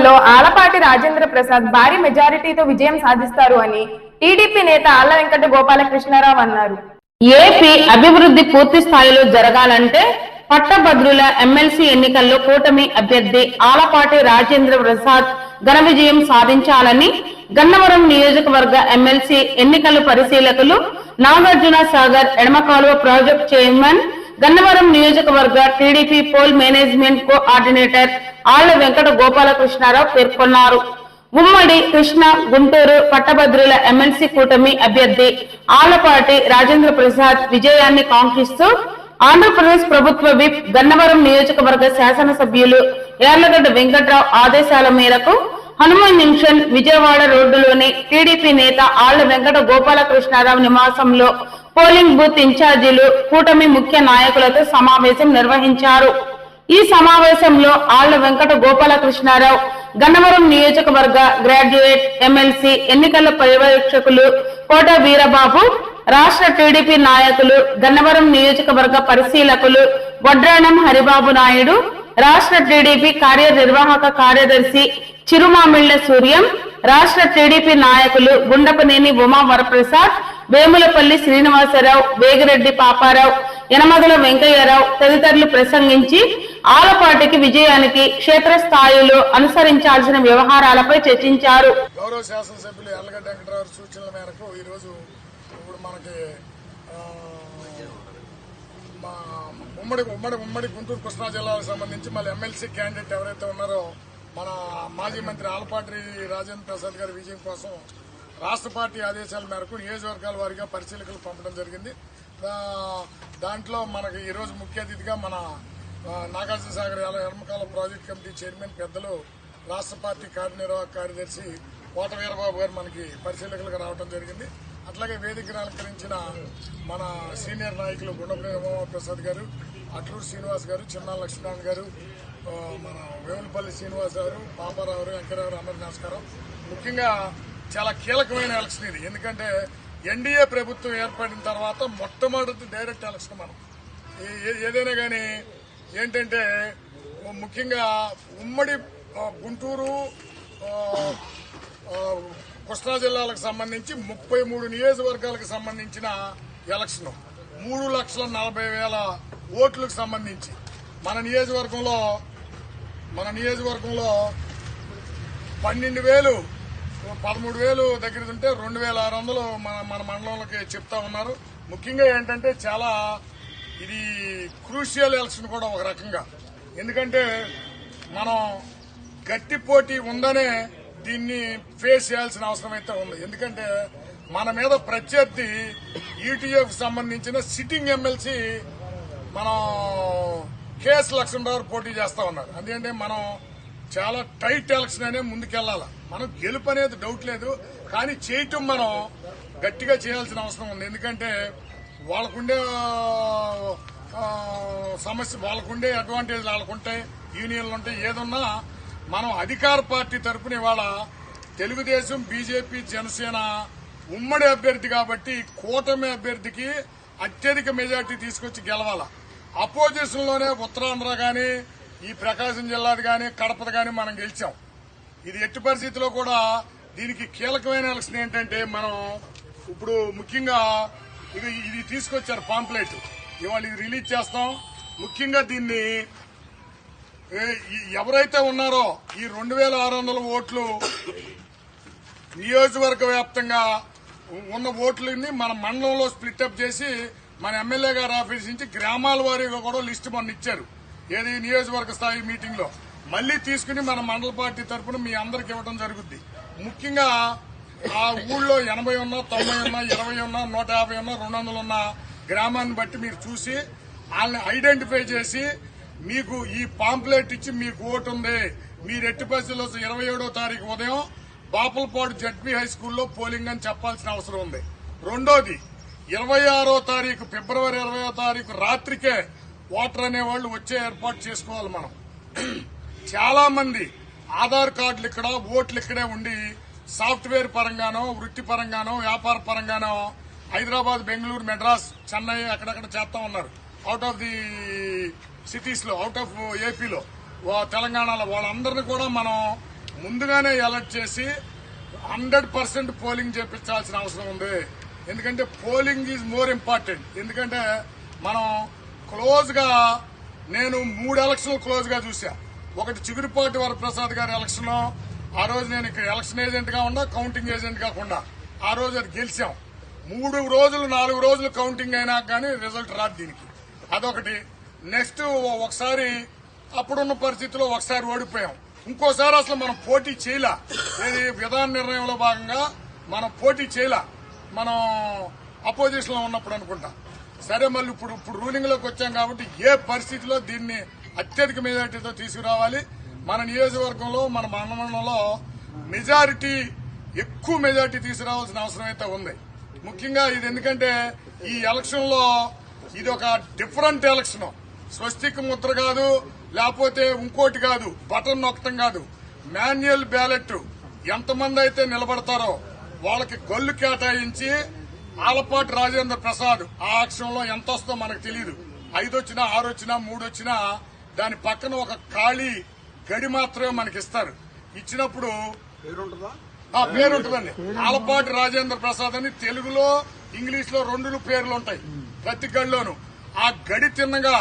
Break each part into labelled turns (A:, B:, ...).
A: ఎన్నికల్లో ఆలపాటి రాజేంద్ర ప్రసాద్ భారీ మెజారిటీతో విజయం సాధిస్తారు అని టీడీపీ నేత ఆళ్ళ వెంకట గోపాల కృష్ణారావు అన్నారు.
B: ఏపీ అభివృద్ధి పూర్తి స్థాయిలో జరగాలంటే పట్టభద్రుల ఎమ్మెల్సీ ఎన్నికల్లో కూటమి అభ్యర్థి ఆలపాటి రాజేంద్ర ప్రసాద్ ఘన విజయం సాధించాలని గన్నవరం నియోజకవర్గ ఎమ్మెల్సీ ఎన్నికల పరిశీలకులు నాగార్జున సాగర్ ఎడమకాలువ ప్రాజెక్ట్ చైర్మన్ గన్నవరం నియోజకవర్గ టీడీపీ పోల్ మేనేజ్మెంట్ కోఆర్డినేటర్ ఆళ్ళ వెంకట గోపాలకృష్ణారావు పేర్కొన్నారు. ఉమ్మడి కృష్ణ గుంటూరు పట్టభద్రుల ఎమ్మెల్సీ కూటమి అభ్యర్థి ఆలపాటి రాజేంద్ర ప్రసాద్ విజయాన్ని కాంక్షిస్తూ ఆంధ్రప్రదేశ్ ప్రభుత్వ విప్ గన్నవరం నియోజకవర్గ శాసనసభ్యులు యార్లగడ్డ వెంకట్రావు ఆదేశాల మేరకు హనుమాన్ జంక్షన్ విజయవాడ రోడ్డులోని టీడీపీ నేత ఆళ్ళ వెంకట గోపాలకృష్ణారావు నివాసంలో పోలింగ్ బూత్ ఇన్ఛార్జీలు కూటమి ముఖ్య నాయకులతో సమావేశం నిర్వహించారు. ఈ సమావేశంలో ఆళ్ళ వెంకట గోపాలకృష్ణారావు గన్నవరం నియోజకవర్గ గ్రాడ్యుయేట్ ఎమ్మెల్సీ ఎన్నికల పర్యవేక్షకులు కోట వీరబాబు రాష్ట్ర టీడీపీ నాయకులు గన్నవరం నియోజకవర్గ పరిశీలకులు వడ్రాణం హరిబాబు నాయుడు రాష్ట్ర టీడీపీ కార్యనిర్వాహక కార్యదర్శి చిరుమామిళ్ళ సూర్యం రాష్ట్ర టీడీపీ నాయకులు గుండపనేని ఉమా వరప్రసాద్ వేములపల్లి శ్రీనివాసరావు వేగిరెడ్డి పాపారావు యనమదల వెంకయ్యరావు తదితరులు ప్రసంగించి ఆలపాటికి విజయానికి క్షేత్రస్థాయిలో అనుసరించాల్సిన వ్యవహారాలపై చర్చించారు.
C: గౌరవ శాసనసభ్యులు ఎల్లగడ్డ వెంకటరావు సూచనల మేరకు ఈరోజు ఇప్పుడు మనకి మా ఉమ్మడి ఉమ్మడి ఉమ్మడి గుంటూరు కృష్ణా జిల్లాకు సంబంధించి మళ్ళీ ఎమ్మెల్సీ క్యాండిడేట్ ఎవరైతే ఉన్నారో మన మాజీ మంత్రి ఆలపాటి రాజేంద్ర ప్రసాద్ గారి విజయం కోసం రాష్ట్ర పార్టీ ఆదేశాల మేరకు నియోజకవర్గాల వారిగా పరిశీలకులు పంపడం జరిగింది. దాంట్లో మనకి ఈరోజు ముఖ్య అతిథిగా మన నాగార్జునసాగర్ నాగార్జున సాగర్ ఎర్మకాల ప్రాజెక్ట్ కమిటీ చైర్మన్ పెద్దలు రాష్ట్ర పార్టీ కార్యనిర్వాహక కార్యదర్శి కోట వీరబాబు గారు మనకి పరిశీలకులుగా రావడం జరిగింది. అట్లాగే వేదికను అలంకరించిన మన సీనియర్ నాయకులు గుండపల్లి ప్రసాద్ గారు అట్లూరు శ్రీనివాస్ గారు చిన్నా లక్ష్మీనారాయణ గారు మన వేములపల్లి శ్రీనివాస్ గారు పాపారావు గారు వెంకయ్యరావు గారు అందరికీ నమస్కారం. ముఖ్యంగా చాలా కీలకమైన ఎలక్షన్ ఇది. ఎందుకంటే ఎన్డీఏ ప్రభుత్వం ఏర్పడిన తర్వాత మొట్టమొదటి డైరెక్ట్ ఎలక్షన్ మనం. ఏ- ఏదైనా కానీ ఏంటంటే ముఖ్యంగా ఉమ్మడి గుంటూరు కృష్ణా జిల్లాలకు సంబంధించి ముప్పై మూడు నియోజకవర్గాలకు సంబంధించిన ఎలక్షన్. మూడు లక్షల నలభై వేల ఓట్లకు సంబంధించి. మన నియోజకవర్గంలో మన నియోజకవర్గంలో పన్నెండు వేలు పదమూడు వేలు దగ్గర ఉంటే రెండు వేల ఆరు వందలు మన మన మండలంలోకి చెప్తా ఉన్నారు. ముఖ్యంగా ఏంటంటే చాలా ఇది క్రూషియల్ ఎలక్షన్ కూడా ఒక రకంగా. ఎందుకంటే మనం గట్టి పోటీ ఉందనే దీన్ని ఫేస్ చేయాల్సిన అవసరం అయితే ఉంది. ఎందుకంటే మన మీద ప్రత్యర్థి ఈటీఎఫ్ సంబంధించిన సిట్టింగ్ ఎమ్మెల్సీ మనం కేఎస్ లక్ష్మణరావు పోటీ చేస్తా ఉన్నారు. అందుకంటే మనం చాలా టైట్ ఎలక్షన్ అనే ముందుకెళ్ళాలి మనం గెలుపు అనేది డౌట్ లేదు. కానీ చేయటం మనం గట్టిగా చేయాల్సిన అవసరం ఉంది. ఎందుకంటే వాళ్ళకుండే సమస్య వాళ్ళకుండే అడ్వాంటేజ్ వాళ్ళకుంటాయి. యూనియన్లు ఉంటాయి. ఏదున్నా మనం అధికార పార్టీ తరఫున ఇవాళ తెలుగుదేశం బీజేపీ జనసేన ఉమ్మడి అభ్యర్థి కాబట్టి కూటమి అభ్యర్థికి అత్యధిక మెజార్టీ తీసుకొచ్చి గెలవాల. అపోజిషన్లోనే ఉత్తరాంధ్ర కానీ ఈ ప్రకాశం జిల్లాది కానీ కడపది కానీ మనం గెలిచాం. ఇది ఎట్టి పరిస్థితిలో కూడా దీనికి కీలకమైన ఎలక్షన్ ఏంటంటే మనం ఇప్పుడు ముఖ్యంగా ఇది ఇది తీసుకొచ్చారు పాంప్లెట్. ఇవాళ ఇది రిలీజ్ చేస్తాం. ముఖ్యంగా దీన్ని ఎవరైతే ఉన్నారో ఈ రెండు వేల ఆరు వందల ఓట్లు నియోజకవర్గ వ్యాప్తంగా ఉన్న ఓట్లని మన మండలంలో స్ప్లిట్ అప్ చేసి మన ఎమ్మెల్యే గారి ఆఫీస్ నుంచి గ్రామాల వారీగా కూడా లిస్టు మొన్న ఇచ్చారు. ఏది నియోజకవర్గ స్థాయి మీటింగ్లో మళ్ళీ తీసుకుని మన మండల పార్టీ తరఫున మీ అందరికి ఇవ్వడం జరుగుద్ది. ముఖ్యంగా ఆ ఊళ్ళో ఎనభై ఉన్నా తొంభై ఉన్నా ఇరవై ఉన్నా నూట యాభై ఉన్నా రెండు వందలు ఉన్న గ్రామాన్ని బట్టి మీరు చూసి వాళ్ళని ఐడెంటిఫై చేసి మీకు ఈ పాంప్లెట్ ఇచ్చి మీకు ఓటు ఉంది. మీరు ఎట్టి పరిస్థితుల్లో ఇరవై ఏడో తారీఖు ఉదయం బాపులపాడు జడ్పీ హై స్కూల్లో పోలింగ్ అని చెప్పాల్సిన అవసరం ఉంది. రెండోది ఇరవై ఆరో తారీఖు ఫిబ్రవరి ఇరవయో తారీఖు రాత్రికే ఓటర్ అనేవాళ్ళు వచ్చే ఏర్పాటు చేసుకోవాలి మనం. చాలా మంది ఆధార్ కార్డులు ఇక్కడ ఓట్లు ఇక్కడే ఉండి సాఫ్ట్వేర్ పరంగానో వృత్తి పరంగానో వ్యాపార పరంగానో హైదరాబాద్ బెంగళూరు మెడ్రాస్ చెన్నై అక్కడక్కడ చేస్తా ఉన్నారు. అవుట్ ఆఫ్ ది సిటీస్లో అవుట్ ఆఫ్ ఏపీలో తెలంగాణలో వాళ్ళందరినీ కూడా మనం ముందుగానే అలర్ట్ చేసి హండ్రెడ్ పర్సెంట్ పోలింగ్ చేపించాల్సిన అవసరం ఉంది. ఎందుకంటే పోలింగ్ ఈజ్ మోర్ ఇంపార్టెంట్ ఎందుకంటే మనం క్లోజ్గా నేను మూడు ఎలక్షన్లు క్లోజ్గా చూసా ఒకటి చిగురుపాటి వరప్రసాద్ గారి ఎలక్షన్ ఆ రోజు నేను ఇక్కడ ఎలక్షన్ ఏజెంట్గా ఉన్నా కౌంటింగ్ ఏజెంట్ కాకుండా ఆ రోజు అది గెలిచాం. మూడు రోజులు నాలుగు రోజులు కౌంటింగ్ అయినా కానీ రిజల్ట్ రాదు దీనికి. అదొకటి. నెక్స్ట్ ఒకసారి అప్పుడున్న పరిస్థితిలో ఒకసారి ఓడిపోయాం. ఇంకోసారి అసలు మనం పోటీ చేయలే. ఏది విధాన నిర్ణయంలో భాగంగా మనం పోటీ చేయలే. మనం అపోజిషన్లో ఉన్నప్పుడు అనుకుంటా. సరే మళ్ళీ ఇప్పుడు ఇప్పుడు రూలింగ్లోకి వచ్చాం కాబట్టి ఏ పరిస్థితిలో దీన్ని అత్యధిక మెజార్టీతో తీసుకురావాలి? మన నియోజకవర్గంలో మన మండలంలో మెజారిటీ ఎక్కువ మెజారిటీ తీసుకురావాల్సిన అవసరం అయితే ఉంది. ముఖ్యంగా ఇది ఎందుకంటే ఈ ఎలక్షన్లో ఇది ఒక డిఫరెంట్ ఎలక్షన్ స్వస్తిక్ ముద్ర కాదు లేకపోతే ఇంకోటి కాదు బటన్ నొక్కటం కాదు. మాన్యువల్ బ్యాలెట్ ఎంతమంది అయితే నిలబడతారో వాళ్ళకి గొల్లు కేటాయించి ఆలపాటి రాజేంద్ర ప్రసాద్ ఆ అక్షంలో ఎంత వస్తుందో మనకు తెలియదు ఐదు వచ్చినా ఆరు వచ్చినా మూడు వచ్చినా దాని పక్కన ఒక ఖాళీ గడి మాత్రమే మనకి ఇస్తారు. ఇచ్చినప్పుడు ఆ పేరు ఉంటుందండి ఆలపాటి రాజేంద్ర ప్రసాద్ అని తెలుగులో ఇంగ్లీష్లో రెండు పేర్లు ఉంటాయి ప్రతి గడిలోను. ఆ గడి తిన్నగా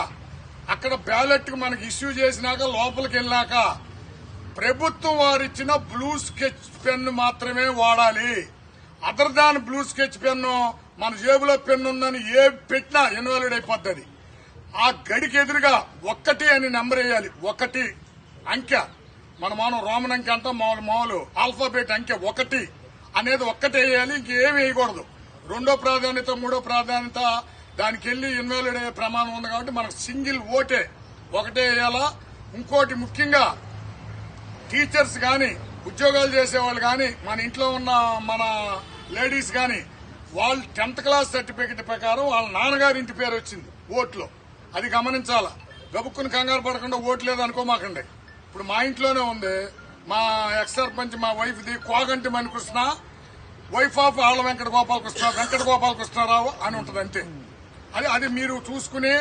C: అక్కడ బ్యాలెట్ మనకి ఇష్యూ చేసినాక లోపలికి వెళ్ళాక ప్రభుత్వం వారిచ్చిన బ్లూ స్కెచ్ పెన్ మాత్రమే వాడాలి. Other than blue sketch pen మన జేబులో పెన్ను ఉందని ఏ పెట్టినా ఇన్వాల్వ్డ్ అయిపోద్ది ఆ గడికి ఎదురుగా ఒక్కటి అని నెంబర్ వేయాలి. ఒకటి అంకె. మన మనం రోమన్ అంకె అంటాం మామూలు మామూలు ఆల్ఫాబెట్ అంకె ఒకటి. అనేది ఒక్కటే వేయాలి ఇంకేమి వేయకూడదు. రెండో ప్రాధాన్యత మూడో ప్రాధాన్యత దానికి వెళ్ళి ఇన్వాల్వ్ అయ్యే ప్రమాణం ఉంది కాబట్టి మనకు సింగిల్ ఓటే. ఒకటే వేయాలా? ఇంకోటి ముఖ్యంగా టీచర్స్ గాని ఉద్యోగాలు చేసేవాళ్ళు కానీ మన ఇంట్లో ఉన్న మన లేడీస్ గాని వాళ్ళు టెన్త్ క్లాస్ సర్టిఫికెట్ ప్రకారం వాళ్ళ నాన్నగారి ఇంటి పేరు వచ్చింది ఓట్లో. అది గమనించాలా? గబుక్కుని కంగారు పడకుండా ఓటు లేదు ఇప్పుడు మా ఇంట్లోనే ఉంది. మా ఎక్స్ సర్పంచ్ మా wife the Koganti Manikrishna wife of Alla Venkata Gopalakrishna Venkata Gopalakrishna Rao అని ఉంటుంది అంతే. అది అది మీరు చూసుకుని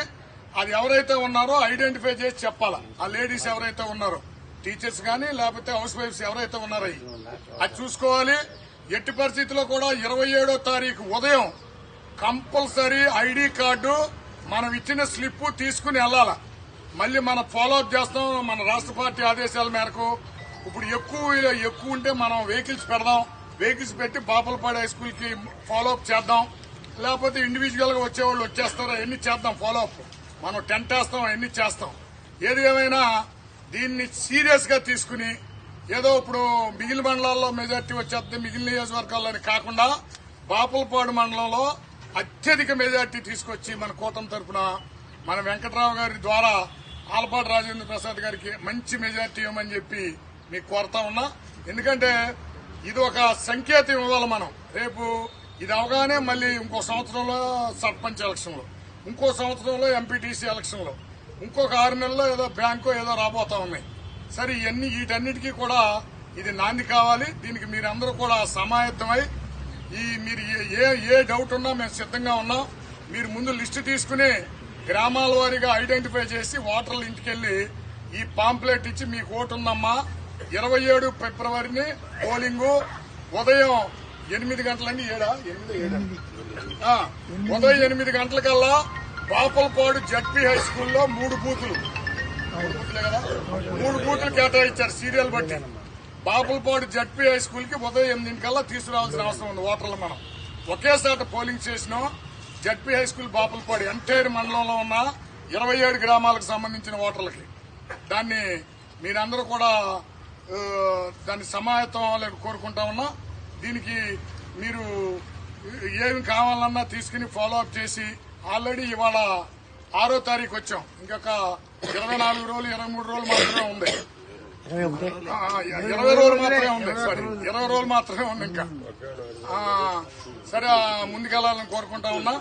C: అది ఎవరైతే ఉన్నారో ఐడెంటిఫై చేసి చెప్పాలా. ఆ లేడీస్ ఎవరైతే ఉన్నారో టీచర్స్ కానీ లేకపోతే హౌస్ వైఫ్స్ ఎవరైతే ఉన్నారో అది చూసుకోవాలి. ఎట్టి పరిస్థితిలో కూడా ఇరవై ఏడో తారీఖు ఉదయం కంపల్సరీ ఐడి కార్డు మనం ఇచ్చిన స్లిప్ తీసుకుని వెళ్ళాల. మళ్ళీ మనం ఫాలోఅప్ చేస్తాం మన రాష్ట్ర పార్టీ ఆదేశాల మేరకు. ఇప్పుడు ఎక్కువ ఎక్కువ ఉంటే మనం వెహికల్స్ పెడదాం. వెహికల్స్ పెట్టి బాపలపాడు హై స్కూల్కి చేద్దాం. లేకపోతే ఇండివిజువల్గా వచ్చేవాళ్ళు వచ్చేస్తారో? ఎన్ని చేద్దాం? ఫాలో అప్ మనం టెంట్ వేస్తాం ఎన్ని చేస్తాం? ఏది ఏమైనా దీన్ని సీరియస్గా తీసుకుని ఏదో ఇప్పుడు మిగిలిన మండలాల్లో మెజార్టీ వచ్చేస్తే మిగిలిన నియోజకవర్గాల్లోని కాకుండా బాపులపాడు మండలంలో అత్యధిక మెజార్టీ తీసుకొచ్చి మన కూటమి తరపున మన వెంకట్రావు గారి ద్వారా ఆలపాటి రాజేంద్ర ప్రసాద్ గారికి మంచి మెజార్టీ ఇవ్వమని చెప్పి మీకు కోరుతా ఉన్నా. ఎందుకంటే ఇది ఒక సంకేతం ఇవ్వాలి మనం. రేపు ఇది అవగానే మళ్ళీ ఇంకో సంవత్సరంలో సర్పంచ్ ఎలక్షన్లో. ఇంకో సంవత్సరంలో ఎంపీటీసీ ఎలక్షన్లో. ఇంకొక ఆరు నెలల్లో ఏదో బ్యాంకో ఏదో రాబోతా ఉన్నాయి. సరే ఇవన్నీ వీటన్నిటికీ కూడా ఇది నాంది కావాలి. దీనికి మీరందరూ కూడా సమాయత్తమై ఈ మీరు ఏ- ఏ ఏ డౌట్ ఉన్నా మేము సిద్ధంగా ఉన్నాం. మీరు ముందు లిస్టు తీసుకుని గ్రామాల వారీగా ఐడెంటిఫై చేసి ఓటర్ల ఇంటికెళ్ళి ఈ పాంప్లెట్ ఇచ్చి మీకు ఓటు ఉందమ్మా. ఇరవై ఏడు ఫిబ్రవరిని పోలింగు. ఉదయం ఎనిమిది గంటలండి ఏడా? ఎనిమిది ఏడా? ఉదయం ఎనిమిది గంటలకల్లా పాపలపాడు జడ్పీ హై స్కూల్లో మూడు బూతులు. మూడు బూతులే కదా? మూడు బూతులు కేటాయించారు సీరియల్ బట్టి. బాపులపాడు జడ్పీ హై స్కూల్కి ఉదయం ఎనిమిదింటికల్లా తీసుకురావాల్సిన అవసరం ఉంది ఓటర్లు మనం. ఒకేసారి పోలింగ్ చేసినాం. ZP high school Bapulapadu entire మండలంలో ఉన్న ఇరవై ఏడు గ్రామాలకు సంబంధించిన ఓటర్లకి దాన్ని మీరందరూ కూడా దాన్ని సమాయత్తం అవ్వాలని కోరుకుంటా ఉన్నా. దీనికి మీరు ఏమి కావాలన్నా తీసుకుని ఫాలో అప్ చేసి ఆల్రెడీ ఇవాళ ఆరో తారీఖు వచ్చాం. ఇంకొక ఇరవై నాలుగు రోజులు ఇరవై మూడు రోజులు మాత్రమే ఉంది. ఇరవై రోజులు మాత్రమే ఉంది. సారీ ఇరవై రోజులు మాత్రమే ఉంది ఇంకా. సరే ముందుకెళ్ళాలని కోరుకుంటా ఉన్నా.